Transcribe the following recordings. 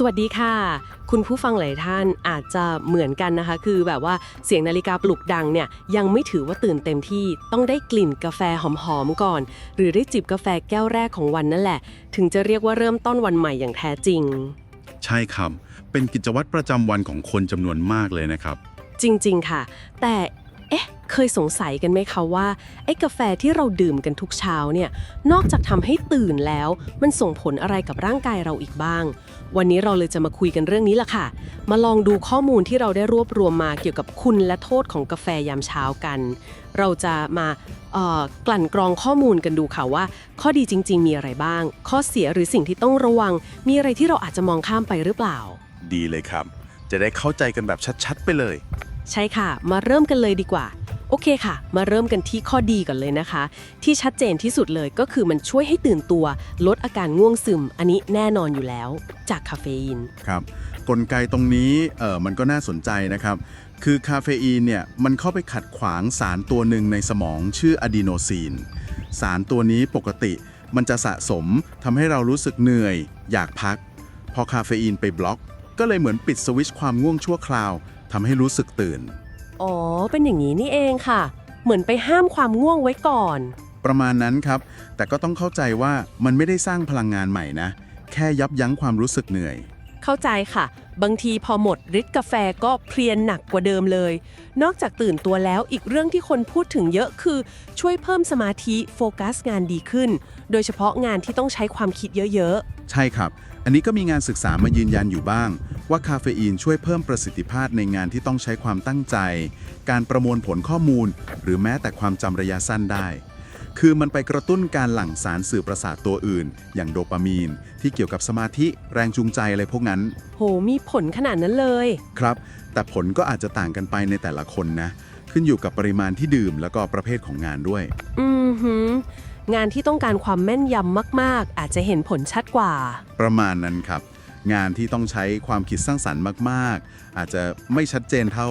สวัสดีค่ะ คุณผู้ฟังหลายท่านอาจจะเหมือนกันนะคะ คือแบบว่าเสียงนาฬิกาปลุกดังเนี่ยยังไม่ถือว่าตื่นเต็มที่ต้องได้กลิ่นกาแฟหอมๆก่อน หรือได้จิบกาแฟแก้วแรกของวันนั่นแหละ ถึงจะเรียกว่าเริ่มต้นวันใหม่อย่างแท้จริง ใช่ครับ เป็นกิจวัตรประจำวันของคนจำนวนมากเลยนะครับ จริงๆค่ะ แต่ เอ๊ะ เคยสงสัยกันไหมคะว่าไอ้กาแฟที่เราดื่มกันทุกเช้าเนี่ย นอกจากทำให้ตื่นแล้ว มันส่งผลอะไรกับร่างกายเราอีกบ้าง วันนี้เราเลยจะมาคุยกันเรื่องนี้ล่ะค่ะ มาลองดูข้อมูลที่เราได้รวบรวมมาเกี่ยวกับคุณและโทษของกาแฟยามเช้ากัน เราจะมากลั่นกรองข้อมูลกันดูค่ะว่า ข้อดีจริง ๆ มีอะไรบ้าง ข้อเสียหรือสิ่งที่ต้องระวัง มีอะไรที่เราอาจจะมองข้ามไปหรือเปล่า ดีเลยครับ จะได้เข้าใจกันแบบชัด ๆ ไปเลย ใช่ค่ะ มาเริ่มกันเลยดีกว่า โอเคค่ะ มาเริ่มกันที่ข้อดีก่อนเลยนะคะ ที่ชัดเจนที่สุดเลยก็คือมันช่วยให้ตื่นตัว ลดอาการง่วงซึม อันนี้แน่นอนอยู่แล้ว จากคาเฟอีน ครับกลไกตรงนี้เออมันก็น่าสนใจนะครับ คือคาเฟอีนเนี่ยมันเข้าไปขัดขวางสารตัวหนึ่งในสมองชื่ออะดีโนซีน สารตัวนี้ปกติมันจะสะสมทำให้เรารู้สึกเหนื่อย อยากพัก พอคาเฟอีนไปบล็อก ก็เลยเหมือนปิดสวิตช์ความง่วงชั่วคราว ทำให้รู้สึกตื่น อ๋อ เป็นอย่างนี้นี่เองค่ะ เหมือนไปห้ามความง่วงไว้ก่อน ประมาณนั้นครับ แต่ก็ต้องเข้าใจว่ามันไม่ได้สร้างพลังงานใหม่นะ แค่ยับยั้งความรู้สึกเหนื่อย เข้าใจค่ะ บางทีพอหมดฤทธิ์กาแฟก็เพลียหนักกว่าเดิมเลย นอกจากตื่นตัวแล้วอีกเรื่องที่คนพูดถึงเยอะคือ ช่วยเพิ่มสมาธิโฟกัสงานดีขึ้น โดยเฉพาะงานที่ต้องใช้ความคิดเยอะใช่ครับ อันนี้ก็มีงานศึกษามายืนยันอยู่บ้าง ว่าคาเฟอีนช่วยเพิ่มประสิทธิภาพในงานที่ต้องใช้ความตั้งใจ การประมวลผลข้อมูล หรือแม้แต่ความจำระยะสั้นได้ คือมันไปกระตุ้นการหลั่งสารสื่อประสาทตัวอื่น อย่างโดปามีน ที่เกี่ยวกับสมาธิแรงจูงใจอะไรพวกนั้นๆโห มีผลขนาดนั้นเลย ครับ แต่ผลก็อาจจะต่างกันไปในแต่ละคนนะ ขึ้นอยู่กับปริมาณที่ดื่มแล้วก็ประเภทของงานด้วย อือหืองานที่ต้องการความแม่นยำมาก ๆ อาจจะเห็นผลชัดกว่า ประมาณนั้นครับ งานที่ต้องใช้ความคิดสร้างสรรค์มาก ๆ อาจจะไม่ชัดเจนเท่า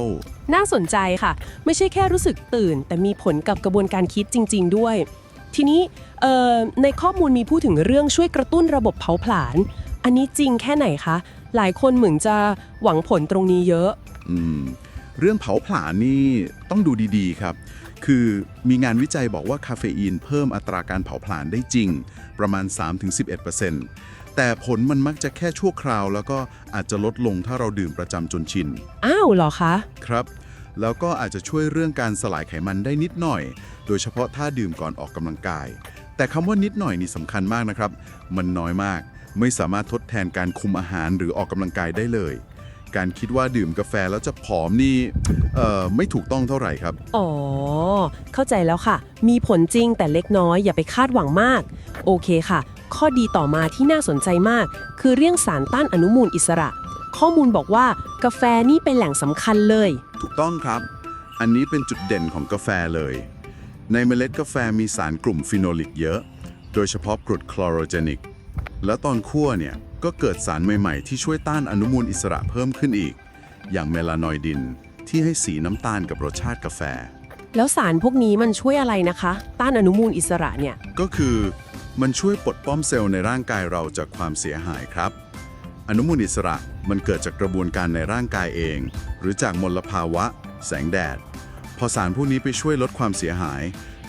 น่าสนใจค่ะ ไม่ใช่แค่รู้สึกตื่น แต่มีผลกับกระบวนการคิดจริง ๆ ด้วย ทีนี้เอ่อในข้อมูลมีพูดถึงเรื่องช่วยกระตุ้นระบบเผาผลาญ อันนี้จริงแค่ไหนคะ หลายคนเหมือนจะหวังผลตรงนี้เยอะอืมเรื่องเผาผลาญนี่ต้องดูดีๆครับ คือมีงานวิจัยบอกว่าคาเฟอีนเพิ่มอัตราการเผาผลาญได้จริง ประมาณ 3-11% แต่ผลมันมักจะแค่ชั่วคราว แล้วก็อาจจะลดลงถ้าเราดื่มประจำจนชิน อ้าวเหรอคะ ครับ แล้วก็อาจจะช่วยเรื่องการสลายไขมันได้นิดหน่อย โดยเฉพาะถ้าดื่มก่อนออกกำลังกาย แต่คำว่านิดหน่อยนี่สำคัญมากนะครับ มันน้อยมาก ไม่สามารถทดแทนการคุมอาหารหรือออกกำลังกายได้เลย การคิดว่าดื่มกาแฟแล้วจะผอมนี่เอ่อไม่ถูกต้องเท่าไหร่ครับ อ๋อ เข้าใจแล้วค่ะ มีผลจริงแต่เล็กน้อยอย่าไปคาดหวังมาก โอเคค่ะ ข้อดีต่อมาที่น่าสนใจมาก คือเรื่องสารต้านอนุมูลอิสระ ข้อมูลบอกว่ากาแฟนี่เป็นแหล่งสำคัญเลย ถูกต้องครับ อันนี้เป็นจุดเด่นของกาแฟเลย ในเมล็ดกาแฟมีสารกลุ่มฟีโนลิกเยอะ โดยเฉพาะกรดคลอโรเจนิก และตอนคั่วเนี่ยก็เกิดสารใหม่ๆ ที่ช่วยต้านอนุมูลอิสระเพิ่มขึ้นอีก อย่างเมลานอยดิน ที่ให้สีน้ำตาลกับรสชาติกาแฟ แล้วสารพวกนี้มันช่วยอะไรนะคะ ต้านอนุมูลอิสระเนี่ย ก็คือ มันช่วยปลดป้อมเซลล์ในร่างกายเราจากความเสียหายครับ อนุมูลอิสระมันเกิดจากกระบวนการในร่างกายเอง หรือจากมลภาวะ แสงแดด พอสารพวกนี้ไปช่วยลดความเสียหาย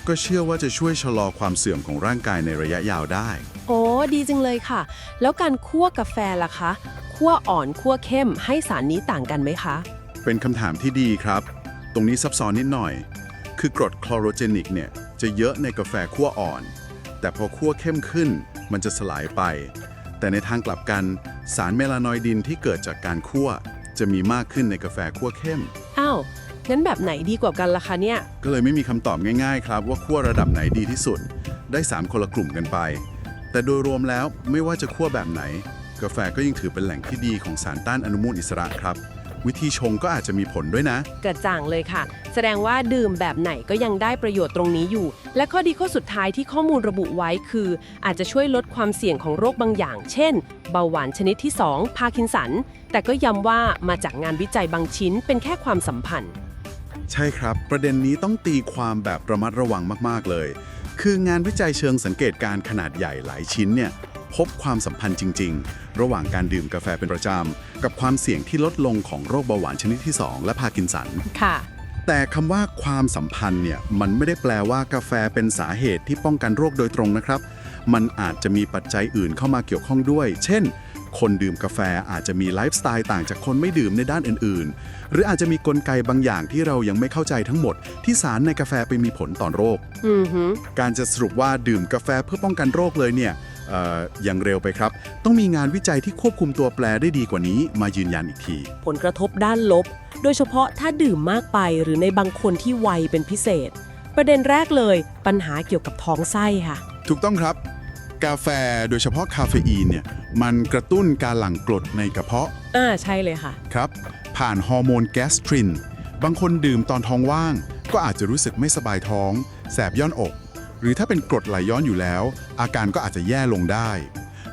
ก็เชื่อว่าจะช่วยชะลอความเสื่อมของร่างกายในระยะยาวได้ โอ้ดีจังเลยค่ะ แล้วการคั่วกาแฟล่ะคะคั่วอ่อนคั่วเข้มให้สารนี้ต่างกันไหมคะ เป็นคำถามที่ดีครับ ตรงนี้ซับซ้อนนิดหน่อย คือกรดคลอโรเจนิกเนี่ยจะเยอะในกาแฟคั่วอ่อน แต่พอคั่วเข้มขึ้นมันจะสลายไป แต่ในทางกลับกันสารเมลานอยดินที่เกิดจากการคั่ว จะมีมากขึ้นในกาแฟคั่วเข้ม อ้าว งั้นแบบไหนดีกว่ากันล่ะคะเนี่ย ก็เลยไม่มีคำตอบง่ายๆครับว่าคั่วระดับไหนดีที่สุด ได้3คนละกลุ่มกันไป แต่โดยรวมแล้วไม่ว่าจะคั่วแบบไหน กาแฟก็ยังถือเป็นแหล่งที่ดีของสารต้านอนุมูลอิสระครับ วิธีชงก็อาจจะมีผลด้วยนะ กระจ่างเลยค่ะ แสดงว่าดื่มแบบไหนก็ยังได้ประโยชน์ตรงนี้อยู่ และข้อดีข้อสุดท้ายที่ข้อมูลระบุไว้คือ อาจจะช่วยลดความเสี่ยงของโรคบางอย่าง เช่น เบาหวานชนิดที่ 2 พาร์กินสัน แต่ก็ย้ำว่ามาจากงานวิจัยบางชิ้นเป็นแค่ความสัมพันธ์ ใช่ครับ ประเด็นนี้ต้องตีความแบบระมัดระวังมากๆเลย คืองานวิจัยเชิงสังเกตการณ์ขนาดใหญ่หลายชิ้นเนี่ย พบความสัมพันธ์จริง ๆ ระหว่างการดื่มกาแฟเป็นประจำ กับความเสี่ยงที่ลดลงของโรคเบาหวานชนิดที่ 2 และพาร์กินสัน ค่ะ แต่คำว่าความสัมพันธ์เนี่ยมันไม่ได้แปลว่ากาแฟเป็นสาเหตุที่ป้องกันโรคโดยตรงนะครับ มันอาจจะมีปัจจัยอื่นเข้ามาเกี่ยวข้องด้วย เช่น คนดื่มกาแฟอาจจะมีไลฟ์สไตล์ต่างจากคนไม่ดื่มในด้านอื่น ๆ หรืออาจจะมีกลไกบางอย่างที่เรายังไม่เข้าใจทั้งหมด ที่สารในกาแฟไปมีผลต่อโรค อือหือการจะสรุปว่าดื่มกาแฟเพื่อป้องกันโรคเลยเนี่ยเอ่อยังเร็วไปครับ ต้องมีงานวิจัยที่ควบคุมตัวแปรได้ดีกว่านี้มายืนยันอีกที ผลกระทบด้านลบ โดยเฉพาะถ้าดื่มมากไปหรือในบางคนที่ไวเป็นพิเศษ ประเด็นแรกเลยปัญหาเกี่ยวกับท้องไส้ค่ะ ถูกต้องครับ กาแฟโดยเฉพาะคาเฟอีนเนี่ยมันกระตุ้นการหลั่งกรดในกระเพาะอ่าใช่เลยค่ะครับ ผ่านฮอร์โมนแกสตริน บางคนดื่มตอนท้องว่าง ก็อาจจะรู้สึกไม่สบายท้อง แสบย่อนอก หรือถ้าเป็นกรดไหลย้อนอยู่แล้ว อาการก็อาจจะแย่ลงได้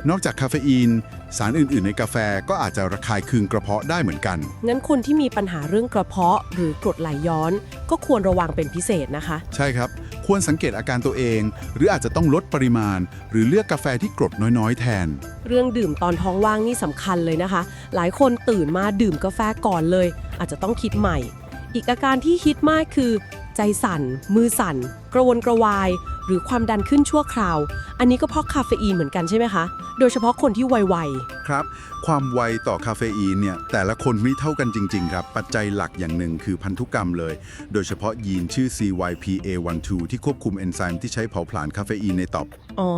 นอกจากคาเฟอีน สารอื่น ๆ ในกาแฟก็อาจจะระคายเคืองกระเพาะได้เหมือนกัน งั้นคนที่มีปัญหาเรื่องกระเพาะ หรือกรดไหลย้อน ก็ควรระวังเป็นพิเศษนะคะ ใช่ครับ ควรสังเกตอาการตัวเอง หรืออาจจะต้องลดปริมาณ หรือเลือกกาแฟที่กรดน้อย ๆ แทน เรื่องดื่มตอนท้องว่างนี่สำคัญเลยนะคะ หลายคนตื่นมาดื่มกาแฟก่อนเลย อาจจะต้องคิดใหม่ อีกอาการที่ฮิตมากคือ ใจสั่น มือสั่น กระวนกระวาย หรือความดันขึ้นชั่วคราว อันนี้ก็เพราะคาเฟอีนเหมือนกันใช่ไหมคะ โดยเฉพาะคนที่วัยครับ ความไวต่อคาเฟอีนเนี่ยแต่ละคนไม่เท่ากันจริง ๆ ครับ ปัจจัยหลักอย่างหนึ่งคือพันธุกรรมเลย โดยเฉพาะยีนชื่อ CYPA12 ที่ควบคุมเอนไซม์ที่ใช้เผาผลาญคาเฟอีนในตับๆ อ๋อ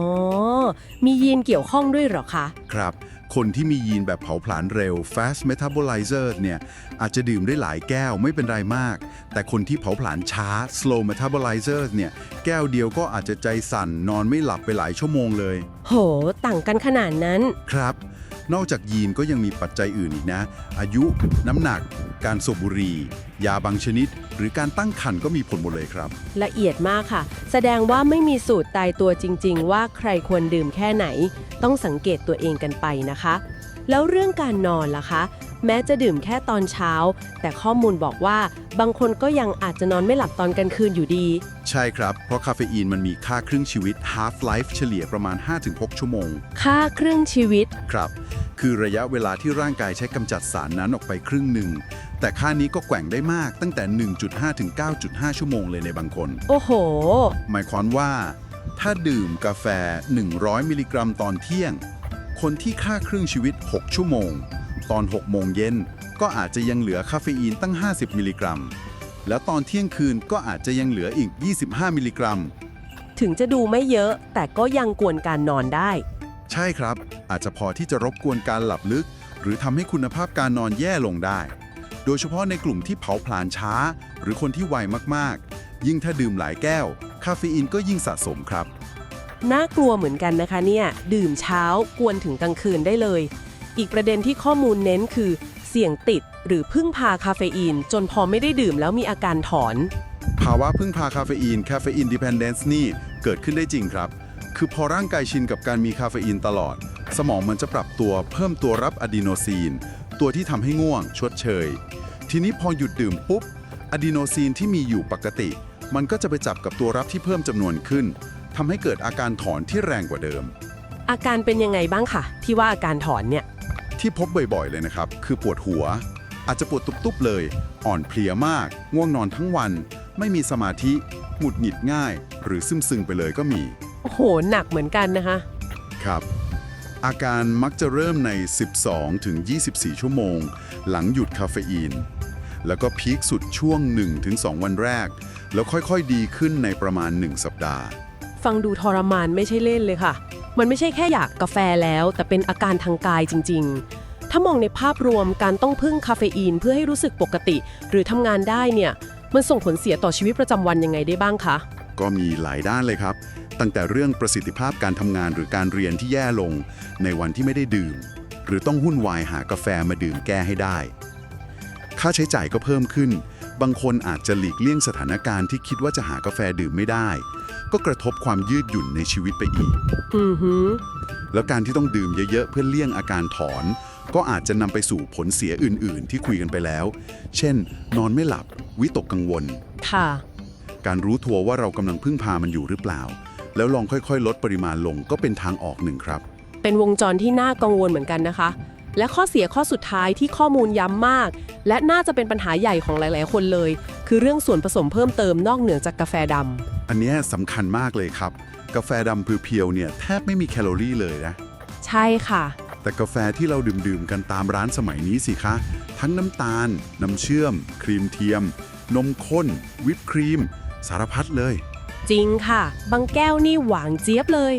มียีนเกี่ยวข้องด้วยเหรอคะ ครับ คนที่มียีนแบบเผาผลาญเร็ว fast metabolizer เนี่ยอาจจะดื่มได้หลายแก้วไม่เป็นไรมาก แต่คนที่เผาผลาญช้า slow metabolizer เนี่ยแก้วเดียวก็อาจจะใจสั่นนอนไม่หลับไปหลายชั่วโมงเลย โห ต่างกันขนาดนั้น ครับ นอกจากยีนก็ยังมีปัจจัยอื่นอีกนะ อายุ น้ำหนัก การสูบบุหรี่ ยาบางชนิด หรือการตั้งครรภ์ก็มีผลหมดเลยครับ ละเอียดมากค่ะ แสดงว่าไม่มีสูตรตายตัวจริง ๆ ว่าใครควรดื่มแค่ไหน ต้องสังเกตตัวเองกันไปนะคะ แล้วเรื่องการนอนล่ะคะ แม้จะดื่มแค่ตอนเช้า แต่ข้อมูลบอกว่าบางคนก็ยังอาจจะนอนไม่หลับตอนกลางคืนอยู่ดี ใช่ครับ เพราะคาเฟอีนมันมีค่าครึ่งชีวิต half life เฉลี่ยประมาณ 5-6 ชั่วโมง ค่าครึ่งชีวิต ครับ คือระยะเวลาที่ร่างกายใช้กำจัดสารนั้นออกไปครึ่งหนึ่ง แต่ค่านี้ก็แกว่งได้มากตั้งแต่ 1.5 ถึง 9.5 ชั่วโมงเลยในบางคน โอ้โห หมายความว่า ถ้าดื่มกาแฟ 100 มิลลิกรัมตอนเที่ยง คนที่ค่าครึ่งชีวิต 6 ชั่วโมง ตอน 6 โมงเย็นก็อาจจะยังเหลือคาเฟอีนตั้ง 50 มิลลิกรัม แล้วตอนเที่ยงคืนก็อาจจะยังเหลืออีก 25 มิลลิกรัม ถึงจะดูไม่เยอะ แต่ก็ยังกวนการนอนได้ ใช่ครับ อาจจะพอที่จะรบกวนการหลับลึก หรือทำให้คุณภาพการนอนแย่ลงได้ โดยเฉพาะในกลุ่มที่เผาผลาญช้า หรือคนที่ไวมากๆ ยิ่งถ้าดื่มหลายแก้ว คาเฟอีนก็ยิ่งสะสมครับ น่ากลัวเหมือนกันนะคะเนี่ย ดื่มเช้ากวนถึงกลางคืนได้เลย อีกประเด็นที่ข้อมูลเน้นคือ เสี่ยงติดหรือพึ่งพาคาเฟอีน จนพอไม่ได้ดื่มแล้วมีอาการถอน ภาวะพึ่งพาคาเฟอีนคาเฟอีนดิพ e นเดนซ์นี่เกิดขึ้นได้จริงครับ คือพอร่างกายชินกับการมีคาเฟอีนตลอด สมองมันจะปรับตัวเพิ่มตัวรับอะดีโนซีน ตัวที่ทำให้ง่วง ชดเชย ทีนี้พอหยุดดื่มปุ๊บอะดีโนซีนที่มีอยู่ปกติ มันก็จะไปจับกับตัวรับที่เพิ่มจำนวนขึ้นทำให้เกิดอาการถอนที่แรงกว่าเดิม อาการเป็นยังไงบ้างคะที่ว่าอาการถอนเนี่ย ที่พบบ่อยๆเลยนะครับ คือปวดหัว อาจจะปวดตุบๆเลย อ่อนเพลียมาก ง่วงนอนทั้งวัน ไม่มีสมาธิ หงุดหงิดง่าย หรือซึมซึงไปเลยก็มี โอ้โห หนักเหมือนกันนะคะ ครับ อาการมักจะเริ่มใน 12ถึง24 ชั่วโมง หลังหยุดคาเฟอีน แล้วก็พีคสุดช่วง 1-2 วันแรก แล้วค่อยๆดีขึ้นในประมาณ 1 สัปดาห์ ฟังดูทรมานไม่ใช่เล่นเลยค่ะ มันไม่ใช่แค่อยากกาแฟแล้ว แต่เป็นอาการทางกายจริง ๆ ถ้ามองในภาพรวมการต้องพึ่งคาเฟอีนเพื่อให้รู้สึกปกติ หรือทำงานได้เนี่ยมันส่งผลเสียต่อชีวิตประจำวันยังไงได้บ้างคะ ก็มีหลายด้านเลยครับ ตั้งแต่เรื่องประสิทธิภาพการทำงานหรือการเรียนที่แย่ลง ในวันที่ไม่ได้ดื่ม หรือต้องหุ้นวายหากาแฟมาดื่มแก้ให้ได้ ค่าใช้จ่ายก็เพิ่มขึ้น บางคนอาจจะหลีกเลี่ยงสถานการณ์ที่คิดว่าจะหากาแฟดื่มไม่ได้ ก็กระทบความยืดหยุ่นในชีวิตไปอีก อือหือแล้วการที่ต้องดื่มเยอะๆ เพื่อเลี่ยงอาการถอน ก็อาจจะนำไปสู่ผลเสียอื่นๆ ที่คุยกันไปแล้ว เช่น นอนไม่หลับ วิตกกังวล ค่ะ การรู้ตัวว่าเรากำลังพึ่งพามันอยู่หรือเปล่า แล้วลองค่อยๆ ลดปริมาณลงก็เป็นทางออกหนึ่งครับไปเป็นวงจรที่น่ากังวลเหมือนกันนะคะ และข้อเสียข้อสุดท้ายที่ข้อมูลย้ำมาก และน่าจะเป็นปัญหาใหญ่ของหลาย ๆ คนเลย คือเรื่องส่วนผสมเพิ่มเติมนอกเหนือจากกาแฟดำอันเนี้ยสำคัญมากเลยครับ กาแฟดำเพียวๆเนี่ยแทบไม่มีแคลอรี่เลยนะ ใช่ค่ะ แต่กาแฟที่เราดื่มๆกันตามร้านสมัยนี้สิคะ ทั้งน้ำตาล น้ำเชื่อม ครีมเทียม นมข้น วิปครีม สารพัดเลย จริงค่ะ บางแก้วนี่หวานเจี๊ยบเลย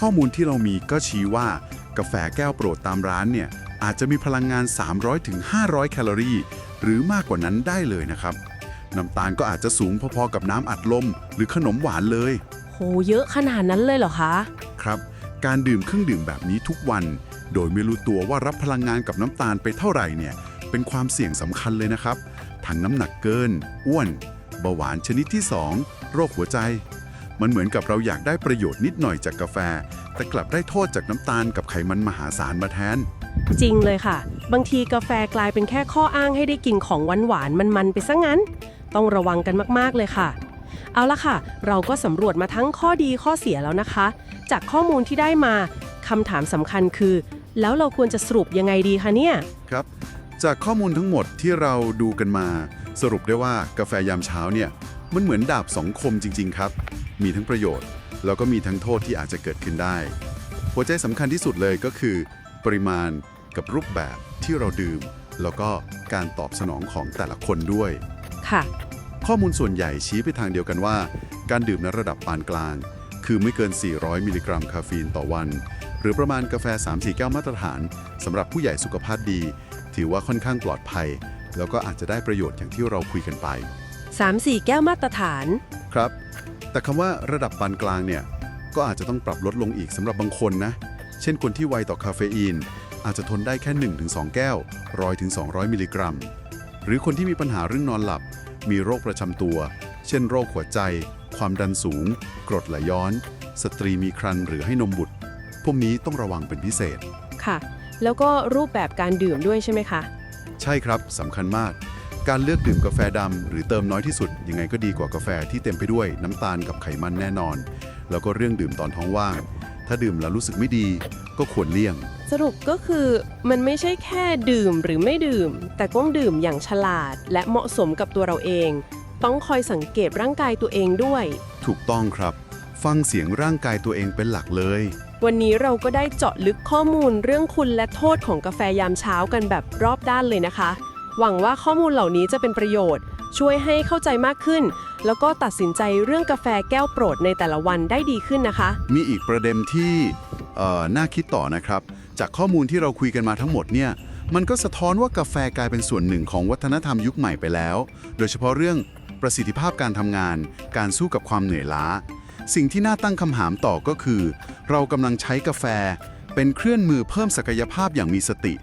ข้อมูลที่เรามีก็ชี้ว่ากาแฟแก้วโปรดตามร้านเนี่ย อาจจะมีพลังงาน 300-500ถึง500 แคลอรี่ หรือมากกว่านั้นได้เลยนะครับ น้ำตาลก็อาจจะสูงพอๆกับน้ำอัดลม หรือขนมหวานเลยโหเยอะขนาดนั้นเลยเหรอคะ ครับ การดื่มเครื่องดื่มแบบนี้ทุกวัน โดยไม่รู้ตัวว่ารับพลังงานกับน้ำตาลไปเท่าไหร่เนี่ย เป็นความเสี่ยงสำคัญเลยนะครับ ทั้งน้ำหนักเกิน อ้วน เบาหวานชนิดที่ 2 โรคหัวใจ มันเหมือนกับเราอยากได้ประโยชน์นิดหน่อยจากกาแฟ แต่กลับได้โทษจากน้ำตาลกับไขมันมหาศาลมาแทน จริงเลยค่ะ บางทีกาแฟกลายเป็นแค่ข้ออ้างให้ได้กินของหวานหวานๆมันๆไปซะงั้น ต้องระวังกันมากๆเลยค่ะ เอาละค่ะ เราก็สำรวจมาทั้งข้อดีข้อเสียแล้วนะคะ จากข้อมูลที่ได้มาคำถามสำคัญคือ แล้วเราควรจะสรุปยังไงดีคะเนี่ย ครับ จากข้อมูลทั้งหมดที่เราดูกันมา สรุปได้ว่ากาแฟยามเช้าเนี่ยมันเหมือนดาบสองคมจริง ๆ ครับ มีทั้งประโยชน์ แล้วก็มีทั้งโทษที่อาจจะเกิดขึ้นได้ หัวใจสำคัญที่สุดเลยก็คือ ปริมาณ กับรูปแบบที่เราดื่ม แล้วก็การตอบสนองของแต่ละคนด้วย ค่ะ ข้อมูลส่วนใหญ่ชี้ไปทางเดียวกันว่า การดื่มในระดับปานกลาง คือไม่เกิน 400 มิลลิกรัมคาเฟอีนต่อวัน หรือประมาณกาแฟ 3-4 แก้วมาตรฐานสำหรับผู้ใหญ่สุขภาพดี ถือว่าค่อนข้างปลอดภัย แล้วก็อาจจะได้ประโยชน์อย่างที่เราคุยกันไป 3-4 แก้วมาตรฐาน ครับ แต่คำว่าระดับปานกลางเนี่ย ก็อาจจะต้องปรับลดลงอีกสำหรับบางคนนะ เช่นคนที่ไวต่อคาเฟอีน อาจจะทนได้แค่ 1-2 แก้ว 100-200 มิลลิกรัม หรือคนที่มีปัญหาเรื่องนอนหลับ มีโรคประจำตัว เช่นโรคหัวใจ ความดันสูง กรดไหลย้อน สตรีมีครรภ์หรือให้นมบุตร พวกนี้ต้องระวังเป็นพิเศษ ค่ะ แล้วก็รูปแบบการดื่มด้วยใช่ไหมคะ ใช่ครับสำคัญมาก การเลือกดื่มกาแฟดำหรือเติมน้อยที่สุด ยังไงก็ดีกว่ากาแฟที่เต็มไปด้วยน้ำตาลกับไขมันแน่นอน แล้วก็เรื่องดื่มตอนท้องว่าง ถ้าดื่มแล้วรู้สึกไม่ดีก็ควรเลี่ยง สรุปก็คือมันไม่ใช่แค่ดื่มหรือไม่ดื่ม แต่ต้องดื่มอย่างฉลาด และเหมาะสมกับตัวเราเอง ต้องคอยสังเกตร่างกายตัวเองด้วย ถูกต้องครับ ฟังเสียงร่างกายตัวเองเป็นหลักเลย วันนี้เราก็ได้เจาะลึกข้อมูลเรื่องคุณและโทษของกาแฟยามเช้ากันแบบรอบด้านเลยนะคะ หวังว่าข้อมูลเหล่านี้จะเป็นประโยชน์ ช่วยให้เข้าใจมากขึ้น แล้วก็ตัดสินใจเรื่องกาแฟแก้วโปรดในแต่ละวันได้ดีขึ้นนะคะ มีอีกประเด็นที่เอ่อน่าคิดต่อนะครับ จากข้อมูลที่เราคุยกันมาทั้งหมดเนี่ย มันก็สะท้อนว่ากาแฟกลายเป็นส่วนหนึ่งของวัฒนธรรมยุคใหม่ไปแล้ว โดยเฉพาะเรื่องประสิทธิภาพการทำงาน การสู้กับความเหนื่อยล้า สิ่งที่น่าตั้งคำถามต่อก็คือ เรากำลังใช้กาแฟ เป็นเครื่องมือเพิ่มศักยภาพอย่างมีสติ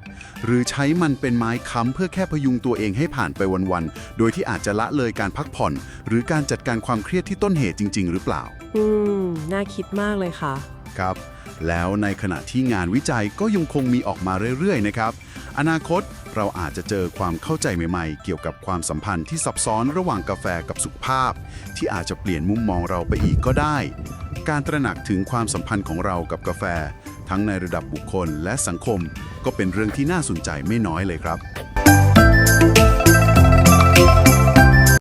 หรือใช้มันเป็นไม้ค้ำเพื่อแค่พยุงตัวเองให้ผ่านไปวันๆ โดยที่อาจจะละเลยการพักผ่อน หรือการจัดการความเครียดที่ต้นเหตุจริง ๆ หรือเปล่า อืม น่าคิดมากเลยค่ะ ครับ แล้วในขณะที่งานวิจัยก็ยังคงมีออกมาเรื่อยๆ นะครับ อนาคตเราอาจจะเจอความเข้าใจใหม่ๆ เกี่ยวกับความสัมพันธ์ที่ซับซ้อนระหว่างกาแฟกับสุขภาพ ที่อาจจะเปลี่ยนมุมมองเราไปอีกก็ได้ การตระหนักถึงความสัมพันธ์ของเรากับกาแฟ ทั้งในระดับบุคคลและสังคม ก็เป็นเรื่องที่น่าสนใจไม่น้อยเลยครับ